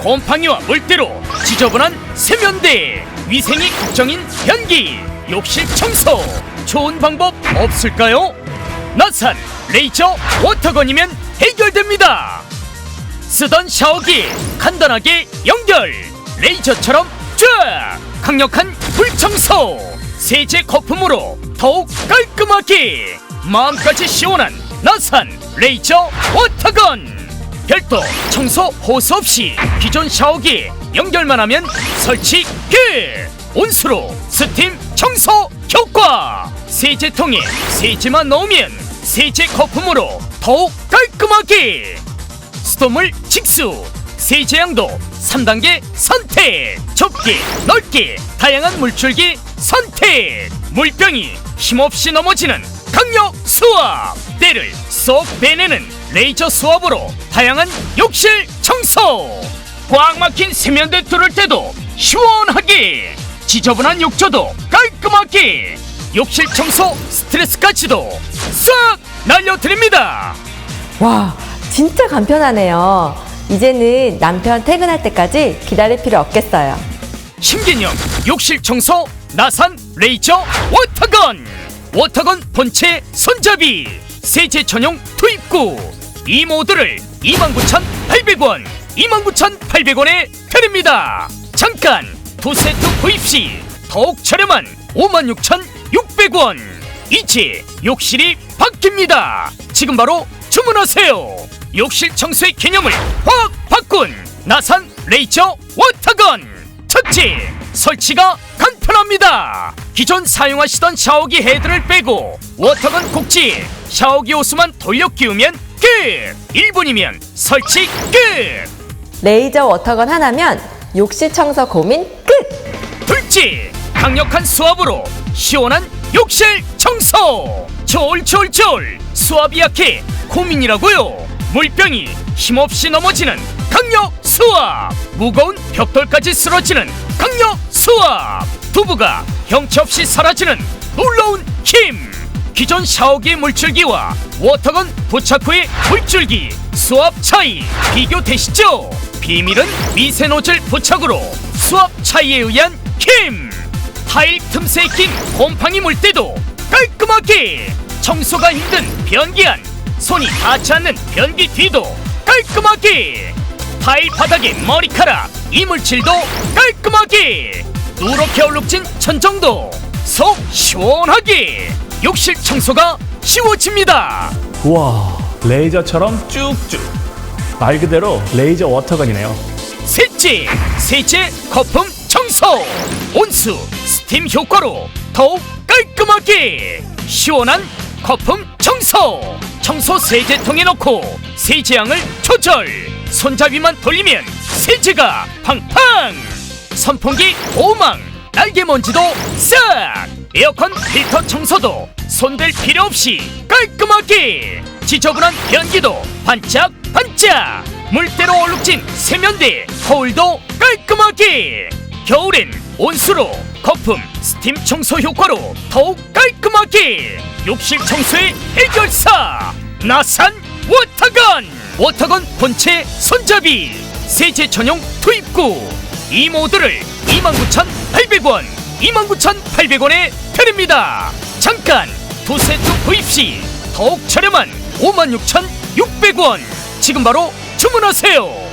곰팡이와 물때로 지저분한 세면대. 위생이 걱정인 변기 욕실 청소. 좋은 방법 없을까요? 나산 레이저 워터건이면 해결됩니다. 쓰던 샤워기 간단하게 연결. 레이저처럼 쫙! 강력한 물청소. 세제 거품으로 더욱 깔끔하게. 마음까지 시원한 나산 레이저 워터건 별도 청소 호스 없이 기존 샤워기 연결만 하면 설치 끝! 온수로 스팀 청소 효과! 세제통에 세제만 넣으면 세제 거품으로 더욱 깔끔하게! 수돗물 직수 세제양도 3단계 선택! 좁게 넓게 다양한 물줄기 선택! 물병이 힘없이 넘어지는 강력 수압! 때를 쏙 빼내는 레이저 수압으로 다양한 욕실 청소. 꽉 막힌 세면대 뚫을 때도 시원하게 지저분한 욕조도 깔끔하게 욕실 청소 스트레스까지도 싹 날려드립니다. 와, 진짜 간편하네요. 이제는 남편 퇴근할 때까지 기다릴 필요 없겠어요. 신개념 욕실 청소 나산 레이저 워터건. 워터건 본체 손잡이. 세제 전용 투입구 이 모드를 29,800원 29,800원에 드립니다. 잠깐 두 세트 구입 시 더욱 저렴한 56,600원. 이제 욕실이 바뀝니다. 지금 바로 주문하세요. 욕실 청소의 개념을 확 바꾼 나산 레이저 워터건. 특징 설치가 간편합니다. 기존 사용하시던 샤워기 헤드를 빼고 워터건 꼭지 샤워기 호스만 돌려 끼우면 끝 1분이면 설치 끝 레이저 워터건 하나면 욕실 청소 고민 끝! 둘째 강력한 수압으로 시원한 욕실 청소! 졸졸졸 수압이 약해 고민이라고요! 물병이 힘없이 넘어지는 강력 수압! 무거운 벽돌까지 쓰러지는 강력 수압! 두부가 형체 없이 사라지는 놀라운 힘 기존 샤워기 물줄기와 워터건 부착 후의 물줄기 수압 차이 비교 되시죠? 비밀은 미세 노즐 부착으로 수압 차이에 의한 힘 타일 틈새에 낀 곰팡이 물 때도 깔끔하게 청소가 힘든 변기 안 손이 닿지 않는 변기 뒤도 깔끔하게 타일 바닥에 머리카락 이물질도 깔끔하게 누렇게 얼룩진 천정도 속 시원하게 욕실 청소가 쉬워집니다. 우와 레이저처럼 쭉쭉. 말 그대로 레이저 워터건이네요. 셋째 세제 거품 청소. 온수 스팀 효과로 더욱 깔끔하게 시원한 거품 청소. 청소 세제통에 넣고 세제양을 조절. 손잡이만 돌리면 세제가 팡팡. 선풍기 오망 날개 먼지도 싹 에어컨 필터 청소도 손댈 필요 없이 깔끔하게. 지저분한 변기도 반짝 반짝. 물때로 얼룩진 세면대 거울도 깔끔하게. 겨울엔 온수로 거품 스팀 청소 효과로 더욱 깔끔하게. 욕실 청소의 해결사 나산 워터건. 워터건 본체 손잡이 세제 전용 투입구. 이 모드를 29,800원 29,800원에 드립니다. 잠깐 두 세트 구입 시 더욱 저렴한 56,600원. 지금 바로 주문하세요